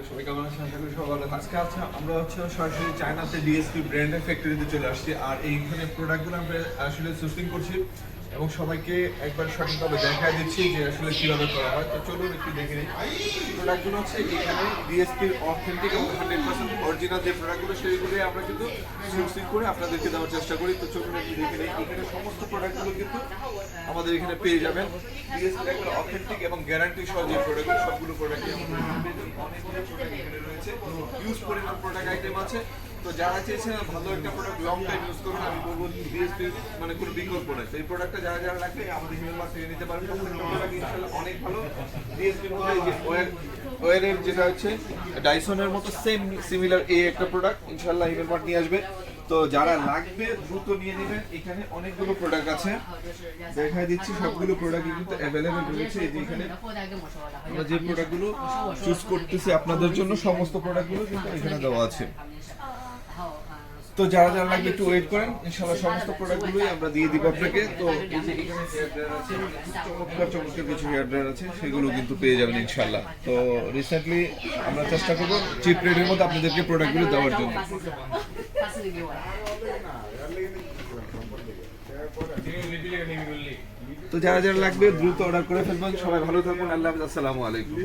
ubicado আশা করি সবাই ভালো আজকে আছে আমরা হচ্ছে সরাসরি চায়নাতে ডিএসপি ব্র্যান্ডের ফ্যাক্টরিতে চলে আসছি আর এইখানে প্রোডাক্টগুলো আমরা আসলে সোর্সিং করছি এবং সবাইকে একবার সঠিকভাবে দেখায় দিচ্ছি যে আসলে কীভাবে করা হয়। তো চলুন একটু দেখে নিই। প্রোডাক্টগুলো হচ্ছে এখানে ডিএসপির অথেন্টিক এবং হান্ড্রেড পার্সেন্ট অরিজিনাল যে প্রোডাক্টগুলো সেইগুলো আমরা কিন্তু সোর্সিং করে আপনাদেরকে দেওয়ার চেষ্টা করি। তো চলুন একটু দেখে নিই। এখানে সমস্ত প্রোডাক্টগুলো কিন্তু আমাদের এখানে পেয়ে যাবেন। ডিএসপি একবার অথেন্টিক এবং গ্যারান্টি সহ যে প্রোডাক্টগুলো সবগুলো প্রোডাক্টই আমাদের। অনেকগুলো প্রোডাক্ট রয়েছে ইউজ পরিমাণ প্রোডাক্ট আইটেম আছে। তো যারা চেয়েছেন ভালো একটা প্রোডাক্ট লং টাইম ইউজ করবেন আমি বলব ডিএসপি মানে কোনো বিকল্প নাই সেই প্রোডাক্টটা যারা যারা লাগবে আমাদের হিমেল মার্ক নিতে পারবেন। প্রোডাক্ট ইনশাআল্লাহ অনেক ভালো ডিএসপির মধ্যে যে ওয়ারের যেটা হচ্ছে ডাইসনের মতো সেম সিমিলার এই একটা প্রোডাক্ট ইনশাল্লাহ হিমেল মার্ক নিয়ে আসবে। তো যারা লাগবে, দ্রুত নিয়ে নেবেন এখানে অনেকগুলো প্রোডাক্ট আছে। দেখা দিচ্ছি, সবগুলো প্রোডাক্ট কিন্তু অ্যাভেলেবেল রয়েছে। এই যে এখানে আমরা যে প্রোডাক্টগুলো চুজ করতেছি আপনাদের জন্য, সমস্ত প্রোডাক্টগুলো কিন্তু এখানে দেওয়া আছে। তো যারা যারা লাগবে একটু ওয়েট করেন, ইনশাআল্লাহ সমস্ত প্রোডাক্টগুলোই আমরা দিয়ে দিব আপনাকে। তো চমৎকার চমৎকার কিছু হেয়ার ড্রায়ার আছে, সেগুলো কিন্তু পেয়ে যাবেন ইনশাআল্লাহ। তো রিসেন্টলি আমরা চেষ্টা করব চিপ রেটের মধ্যে আপনাদেরকে প্রোডাক্টগুলো দেওয়ার জন্য। তো যারা যারা লাগবে দ্রুত অর্ডার করে ফেলবেন। সবাই ভালো থাকুন আল্লাহ আসসালামু আলাইকুম।